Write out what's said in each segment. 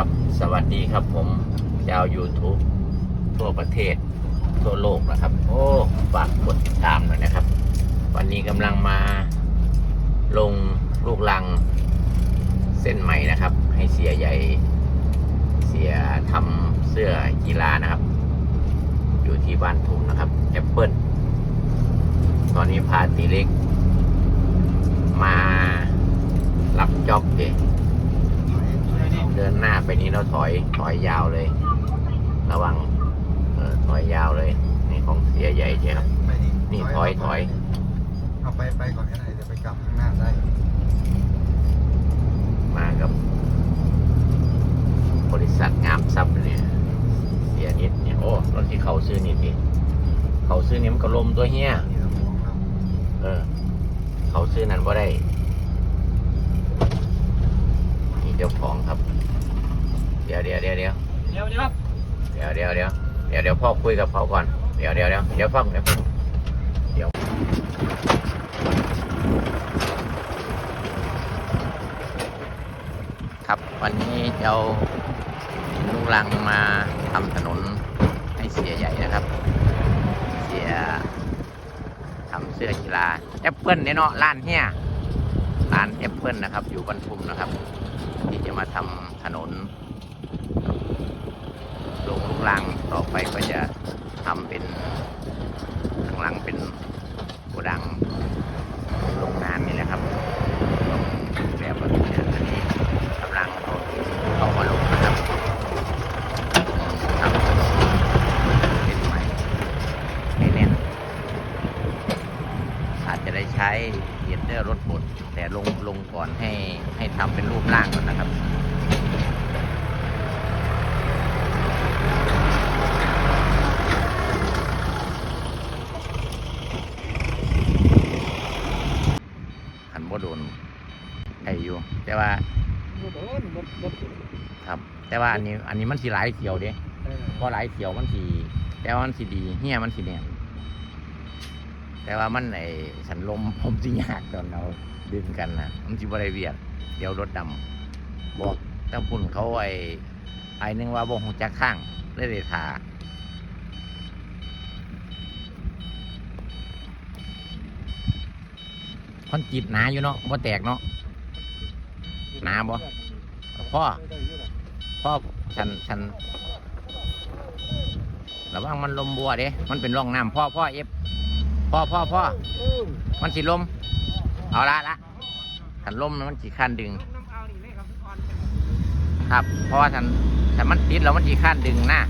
ครับ สวัสดีครับผมชาว YouTube ทั่วประเทศ ทั่วโลกนะครับ โอ้ฝากกดติดตามหน่อยนะครับ วันนี้กำลังมาลงลูกลังเส้นใหม่นะครับ ให้เสียใหญ่เสียทำเสื้อกีฬานะครับ อยู่ที่บ้านทุ่มนะครับแอปเปิลตอนนี้พาตีเล็ก มารับจ็อบเด เดินหน้าไปนี้เราถอยถอยยาวเลย ระวังเออถอยยาวเลยนี่ของเสียใหญ่เชียวครับไปดินี่ถอยถอยเอาไปไปก่อนก็ได้เดี๋ยวไปกลับข้างหน้าได้มากับบริษัทงามทรัพย์เนี่ยเสียนิดเนี่ยโอ้รถที่เขาซื้อนิดนี่เขาซื้อนี่มันก็ลมตัวเฮียนี่เรามองครับเออ เขาซื้อนั้นว่าได้ นี่เจ้าของครับ เดี๋ยวเดี๋ยวเดี๋ยวเดี๋ยวเดี๋ยวนะครับเดี๋ยวเดี๋ยวเดี๋ยวเดี๋ยวเดี๋ยวพ่อคุยกับเขาก่อน เดี๋ยวเดี๋ยวเดี๋ยวเดี๋ยวฟังเดี๋ยวฟังเดี๋ยวครับวันนี้จะเอาลูกลังมาทำถนนให้เสียใหญ่นะครับ เสียทำเสื้อกีฬาแอปเปิลเนี่ยเนาะร้านเฮียร้านแอปเปิลนะครับ อยู่บรรทุมนะครับ ที่จะมาทำถนน ลงลูกรัง ต่อไปก็จะทำเป็นข้างหลังเป็นโกดังโรงงานนี่แหละครับแบบว่าเนี่ยอันนี้กำลังเอาเข้ามาลงนะครับทำเป็นใหม่ให้แน่นอาจจะได้ใช้เยนเดอร์รถบดแต่ลงลงก่อนให้ให้ทำเป็นรูปร่างก่อนนะครับ ขันบ่โดนไอ้อยู่ แต่ว่า รถโดนรถรถ ครับ แต่ว่าอันนี้อันนี้มันสีหลายเขียวเด้เออเพราะหลายเขียวมันสีแต่ว่ามันสีดีเฮียมันสีแดงแต่ว่ามันไอ้สันลมผมสิยากตอนเราดึงกันนะมันสิบ่ได้เวียดเดี๋ยวรถดำบอกตั้งพุ่นเขาไอ้ไอ้นึงว่าบ่คงจักข้างเลยได้ทาคอนจีบหนาอยู่เนาะบ่แตกเนาะหนาบ่พ่อ พ่อฉันฉันระวังมันลมบัวเด้มันเป็นร่องน้ำพ่อพ่อเอฟพ่อพ่อพ่อมันสิลม เอาละละฉันลมมันสิขั้นดึงน้ำเอานี่เลยครับพ่อนครับเพราะว่าฉันแต่มันติดแล้วมันสิขั้นดึงหน้า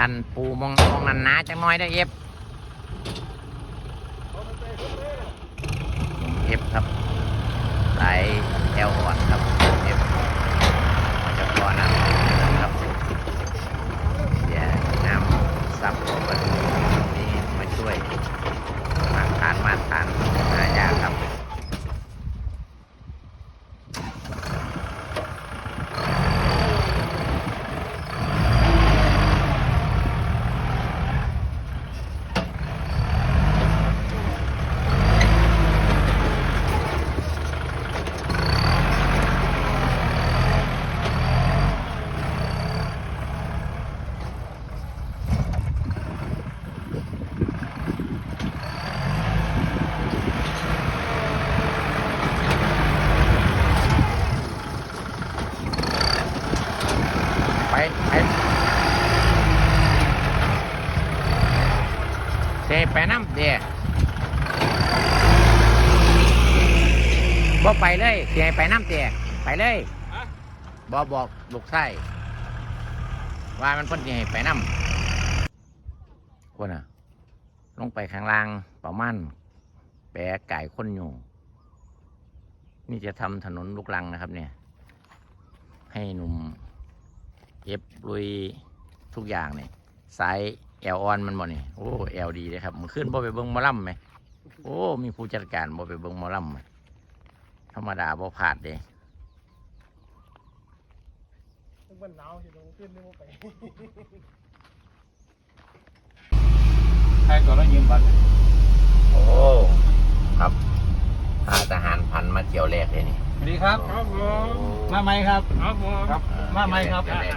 ดันปูมองมองนันนาจังน้อยได้เอฟเอฟครับสายแอลอ่อนครับเอฟมาจากบ่อน้ำครับเดี๋ยวน้ำซับออกมาดูนี่มาช่วยมาทานมาทานหายากครับ ไปไปเซไปน้ำเดียบ่ ไปเลยเสียไปน้ำเตียไปเลยบ่บอกลูกไส้ว่ามันเพ้นสิให้ไปน้ำคนอะ ลงไปข้างล่างประมาณแปะไก่คนอยู่ นี่จะทำถนนลูกลังนะครับ เนี่ย ให้หนุ่มเอฟลุยทุกอย่างเนี่ยสายแอลออนมันบ่เนี่ยโอ้แอลดีเลยครับมันขึ้นบ่ไปเบิ้งหมอลำไหมโอ้ มีผู้จัดการบ่ไปเบิ้งหมอลำไหม ธรรมดาบ่พลาดเด้ซึ่งมันหนาวอยู่ตรงขึ้นนี่ว่าไปใครก่อนแล้วยืมบัตรโอ้ ครับอาทหารพันมาเที่ยวแรกเลยนี่ สวัสดีครับ ครับผมมาไหมครับ ครับผมครับเออมาไหมครับเที่ยวแก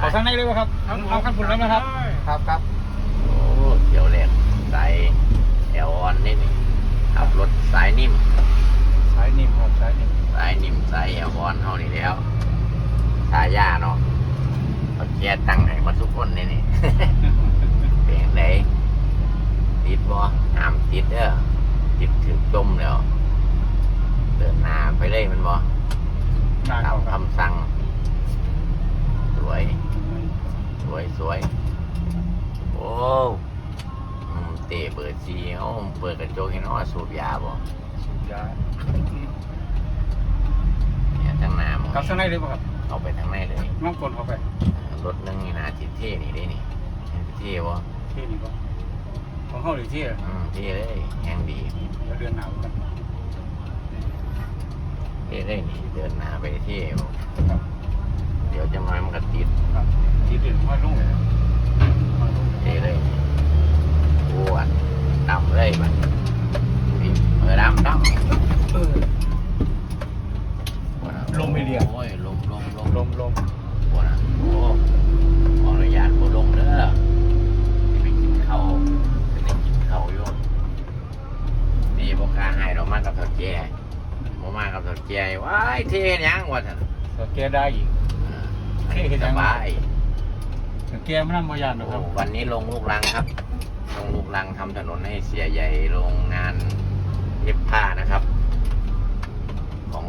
ขอข้างในเลยไหมครับ เอาขั้นบนแล้วนะครับ ครับครับ โอ้เที่ยวแรกสายแอลออนนี่นี่ ขับรถสายนิ่ม สายนิ่มครับสายนิ่มสายนิ่มสายแอลออนเท่านี้แล้วทายาเนาะเขาแก้ตังค์ให้มาทุกคนนี่นี่เป็นยังไงติดบ่ห้ามติดเด้อติดถึงจมแล้วเดินหน้าไปเลยมันบ่นานตามครับคำสั่ง สวย สวยสวยโอ้อืม เตะเปิดซีโอ้เปิดกระจกเห็นว่าสูบยาบ่สูบยาเนี่ยทั้งหน้ามึงกลับข้างในเลยป่ะครับเอาไปทางในเลยน้องกลเข้าไปรถนึงนี่นาจิตเท่นี่ได้นี่เห็นเท่บ่ที่นี่ป่ะของเขาหรือที่อืมเท่เลยแหงดีเดี๋ยวเดือนหนาวกันเท่เลยนี่เดินหน้าไปเท่บ่ครับเดี๋ยวจะมามันก็ติดครับที่เดือนห้อยลุ่งห้อยลุ่งเท่เลย อ้วนดำเลยมันนี่เออดำดำเออลมไม่เรียกโอ้ยลมลมลมลมลมปวดอะโอ้ขออนุญาตโบลงเด้อที่ไปกินเขาวจะได้กินเขาวอยู่นี่พวกค้าให้เรามากับเถาแก่บ่มากับเถาแก่ว้ายเท่ยังวะท่านแต่แกได้อีกเออเท่เห็นสยังบายแต่แกไม่นั่งมายานหรอกครับโอ้วันนี้ลงลูกรังครับ ลงลูกรังทำถนนให้เสียใหญ่โรงงานเย็บผ้านะครับ ของ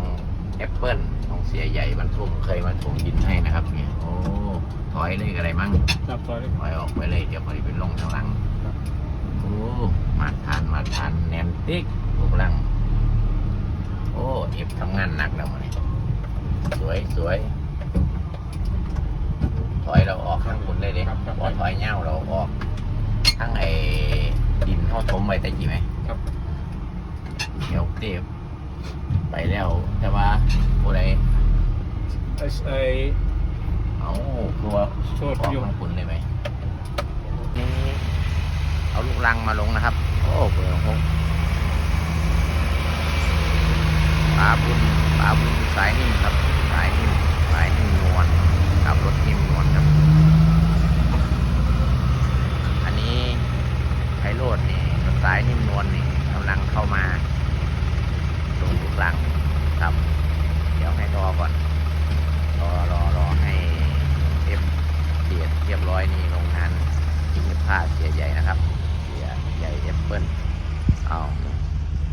แอปเปิลของเสียใหญ่บรรทุมเคยมาถมดินให้นะครับเนี่ยโอ้ถอยเลยอะไรมั้งจับซอยเลยถอยออกไปเลยเดี๋ยวพอดีเป็นลงทางหลังโอ้มาทานมาทานแนนติ๊กลูกรัง โอ้เอฟทำงานหนักแล้วมันสวยสวยถอยเราออกข้างบนเลยดิพอถอยเง่าเราออก ทั้งไอ้ดินเขาถมไว้แต่กี่ไหมครับ เดี๋ยวเตบไปแล้ว แต่ว่าผู้ใดไอ้ไอ้เอาตัวโทษออกอยู่ข้างบนเลยไหมนี่เอาลูกรังมาลงนะครับ โอ้เบอร์หกปลาบุญปลาบุญสายนิ่มครับ สายนิ่มสายนิ่มนวลขับรถนิ่มนวลครับ อันนี้ ดนี่สายนิ่มนวลนี่กำลังเข้ามาลงลูกรังครับ เดี๋ยวให้รอก่อนรอรอรอให้เอฟเสียเรียบร้อยนี่โรงงานเย็บผ้าเสียใหญ่นะครับเสียใหญ่แอปเปิลเอา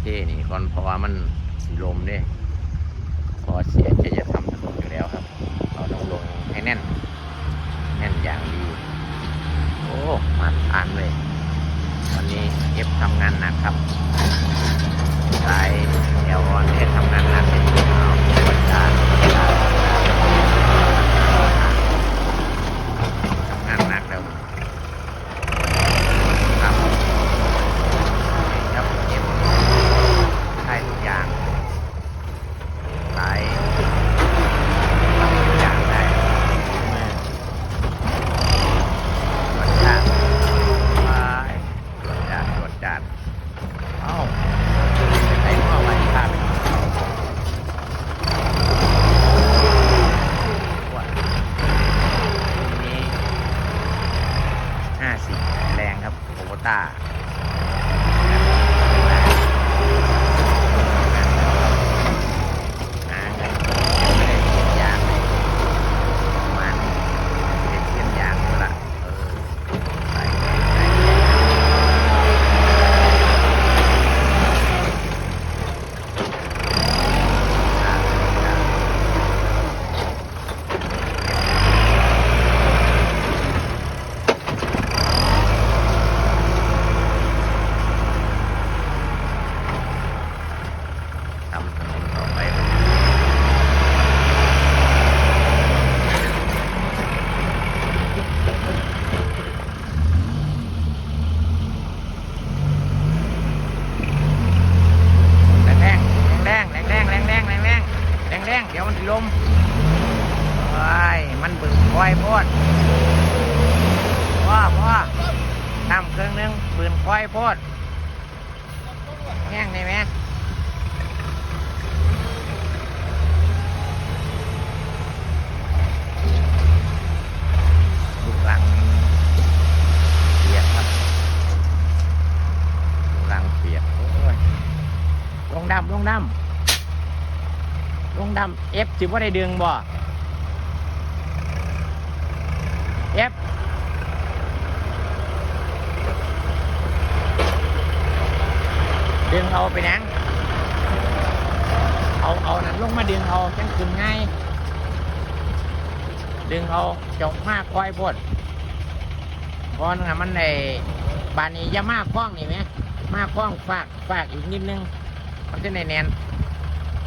เท่นี่ก่อนเพราะว่ามันสีลมเนี่ยพอเสียจะจะทำถนนอยู่แล้วครับ เราต้องลงให้แน่น แน่นอย่างดี โอ้มาทานเลย วันนี้เอฟ ทำงานหนักครับ Wow. น้ำเครื่องหนึงบืนควายโพดแห้งได้ไหมลูกลังเปียกครับลูกลังเปียกโอ้ยลงดำลงดำลงดำเอฟสิว่าได้ดึงบ่เอฟ ดึงเอาไปนังเอาเอานั้นลงมาดึงเอาจังขึ้นง่ายดึงเอาจกมากควายพดเพราะมันในบานนี้ยามากคล้องนี่ไหมมากคล้องฝากฝากอีกนิดนึง มันจะในแนน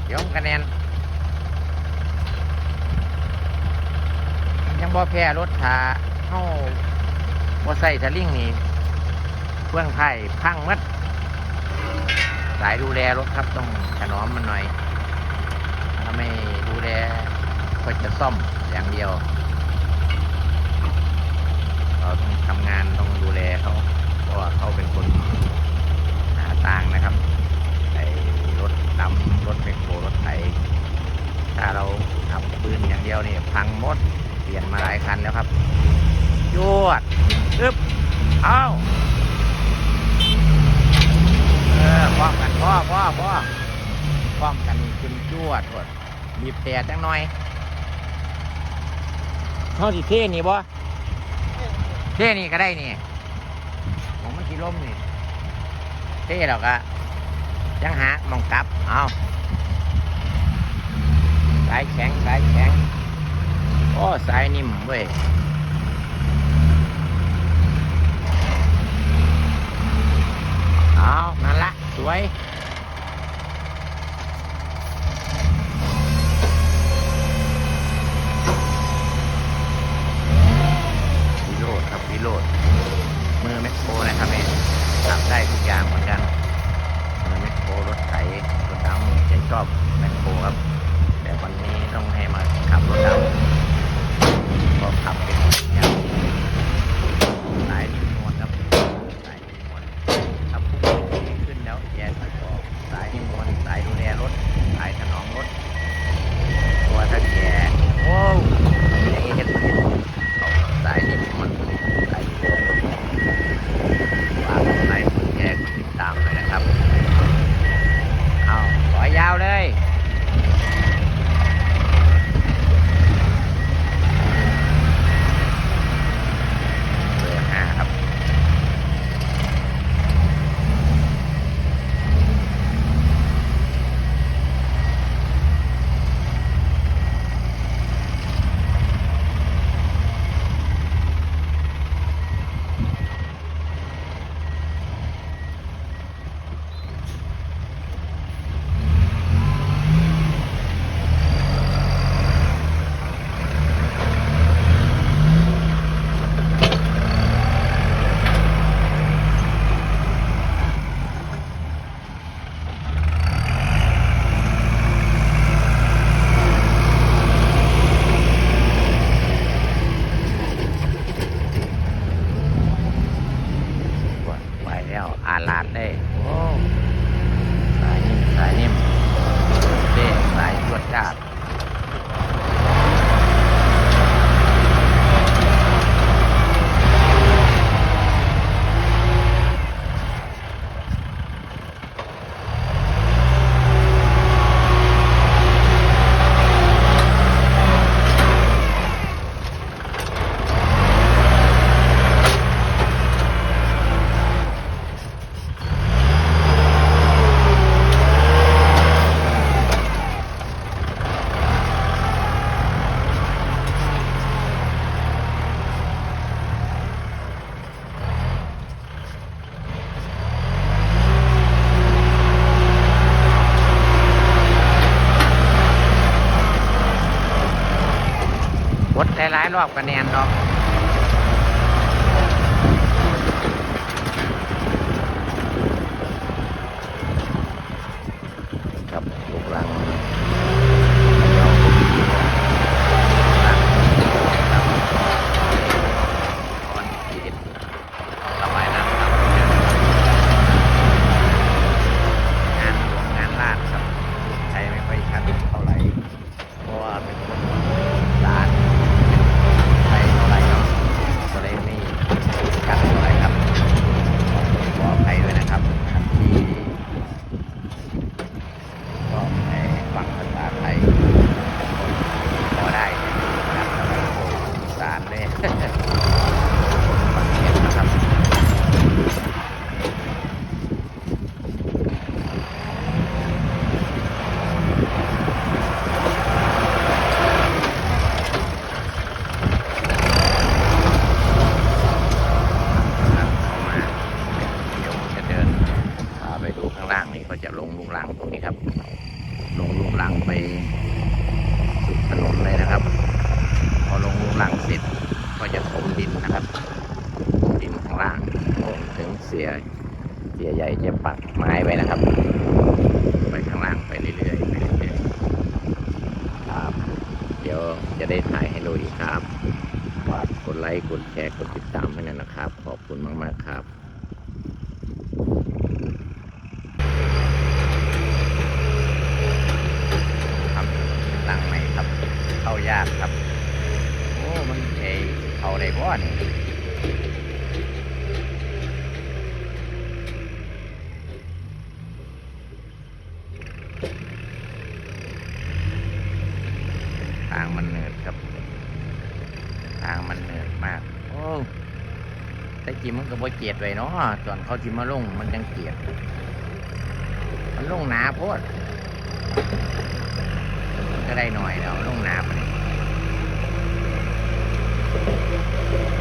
เดี๋ยวมันคะแนนยังบ่แพ้รถขาเข้าบ่ใส่สลิงนี่เพื่องไผ่พังมัด สายดูแลรถครับต้องถนอมมันหน่อย ถ้าไม่ดูแลก็จะซ่อมอย่างเดียว เราต้องทำงานต้องดูแลเขาเพราะว่าเขาเป็นคนหาตังนะครับไอ้รถดำรถแมคโครรถไถถ้าเราขับปืนอย่างเดียวนี่พังหมดเปลี่ยนมาหลายคันแล้วครับยวดอึบเอา เออพร้อกันพ่อพ่อพ่อพร้อกันขึ้นยวดกดบีบแต่จังหน่อยเขาสิเท่นี่บ่เท่นี่ก็ได้นี่ผมมันสิล้มนี่เท่หรอกอะยังหามองกลับ เอาสายแข็งสายแข็ง โอ้ สายนิ่มเว้ย อานั่นละสวยวิโรดครับวิโรดมือแมคโครนะครับเองทำได้ทุกอย่างเหมือนกันมือแมคโครรถไถรถดำฉันชอบแมคโครครับ อบกันเนี่ยำลังเสร็จก็จะถมดินนะครับดินข้างล่างลงถึงเสียเสียใหญ่จะปักไม้ไว้นะครับ จริงมันก็บ่เกียดไว้เนาะตอนเขาจิมาลงมันยังเกียด มันลงหนาโพดก็ได้หน่อยแล้วลงน้ำนี่ม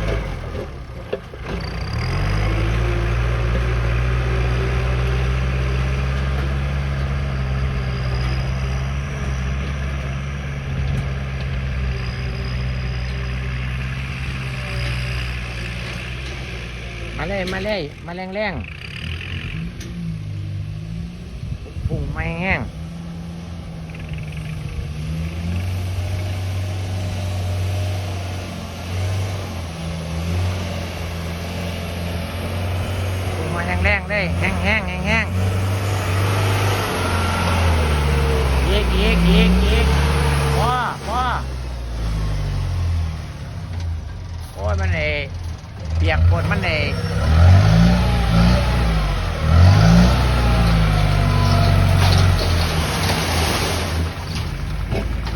เลยมาเลยมาแรงแรงพุ่งไม่แห้งปูมาแรงๆเลยแห้งๆแห้งๆอีกอีกอีกอีกพ่อพ่อโอ้ยมันเอ เปียกฝนมันเอ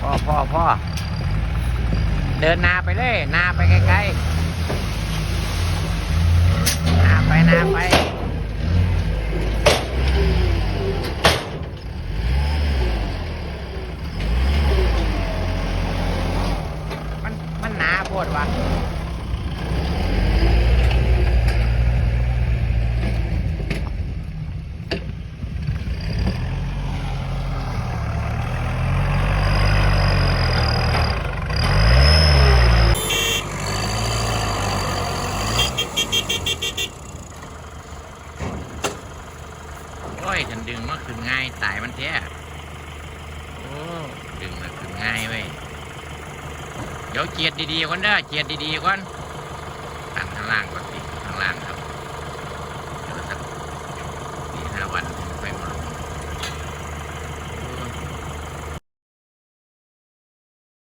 พ่อพ่อพ่อเดินนาไปเลยนาไปไกลๆนาไปนาไปมันมันหนาโพดวะโอ้ยฉันดึงมาขึ้นง่ายตายมันแท้โอ้ดึงมาขึ้นง่ายเว้ยเดี๋ยวเจียดดีๆ ก่อนเด้อเจียดดีๆก่อน